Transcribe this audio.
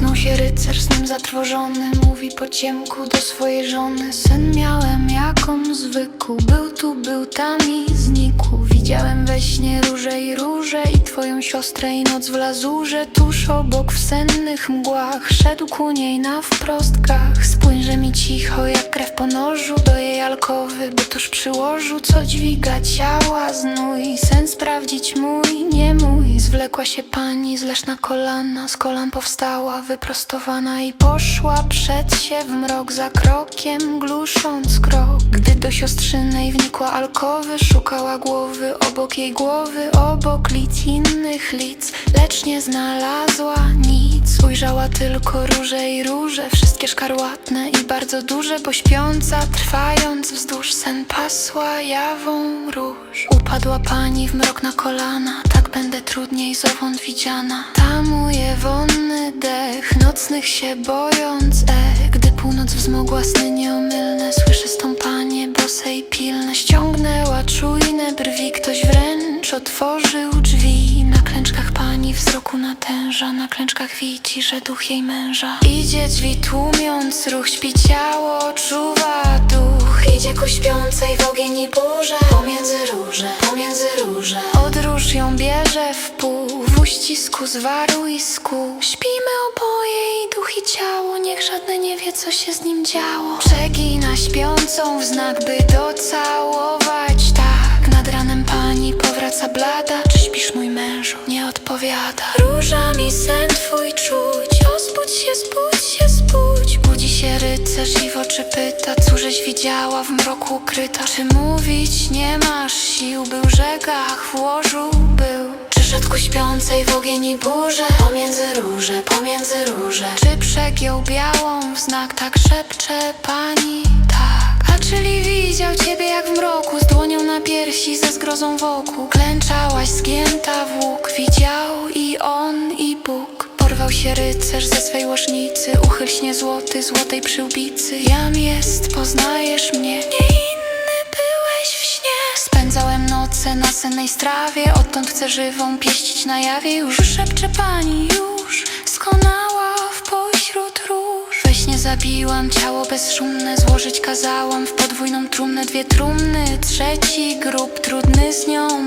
No. Rycerz snem zatrwożony Mówi po ciemku do swojej żony. Sen miałem jak on zwykł Był tu, był tam i znikł. Widziałem we śnie róże i róże I twoją siostrę i noc w lazurze. Tuż obok w sennych mgłach Szedł ku niej na wprostkach Spójrze mi cicho jak krew po nożu Do jej alkowy, by tuż przy łożu Co dźwiga ciała. Znój Sen sprawdzić mój, nie mój. Zwlekła się pani, zleż na kolana Z kolan powstała, wyprostowana I poszła przed się w mrok Za krokiem, glusząc krok. Gdy do siostrzynej wnikła alkowy Szukała głowy obok jej głowy Obok lic innych lic Lecz nie znalazła nic. Ujrzała tylko róże i róże Wszystkie szkarłatne i bardzo duże Bo śpiąca, trwając wzdłuż Sen pasła jawą róż. Upadła pani w mrok na kolana będę trudniej zowąd widziana. Tamuje wonny dech Nocnych się bojąc ech Gdy północ wzmogła sny nieomylne. Słyszę stąpanie bose i pilne Ściągnęła czujne brwi. Ktoś wręcz otworzył drzwi. Na klęczkach pani wzroku natęża Na klęczkach widzi, że duch jej męża. Idzie drzwi tłumiąc ruch Śpi ciało, czuwa duch. Idzie ku śpiącej w ogień i burzę Pomiędzy róże, pomiędzy róże ją bierze w pół W uścisku zwaru i skół Śpimy oboje i duch i ciało Niech żadne nie wie co się z nim działo. Przegina śpiącą w znak by docałować. Tak, nad ranem pani powraca blada. Czy śpisz mój mężu? Nie odpowiada. Róża mi sen twój czuć. Ospódź się, spódź się, spódź. Budzi się rycerz i w oczy pyta Cóżeś widziała w mroku ukryta? Czy mówić nie masz sił? Był rzekach w łożu był Czy szedł ku śpiącej w ogień i burzę Pomiędzy róże, pomiędzy róże. Czy przegiął białą w znak Tak szepcze pani. Tak. A czyli widział ciebie jak w mroku Z dłonią na piersi, ze zgrozą wokół. Klęczałaś zgięta w łuk Widział i on i Bóg. Porwał się rycerz ze swej łożnicy Uchyl śnie złoty, złotej przyłbicy. Jam jest, poznajesz mnie Na sennej strawie Odtąd chcę żywą pieścić na jawie. Już szepcze pani, już skonała w pośród róż. We śnie zabiłam ciało bezszumne Złożyć kazałam w podwójną trumnę Dwie trumny, trzeci grób Trudny z nią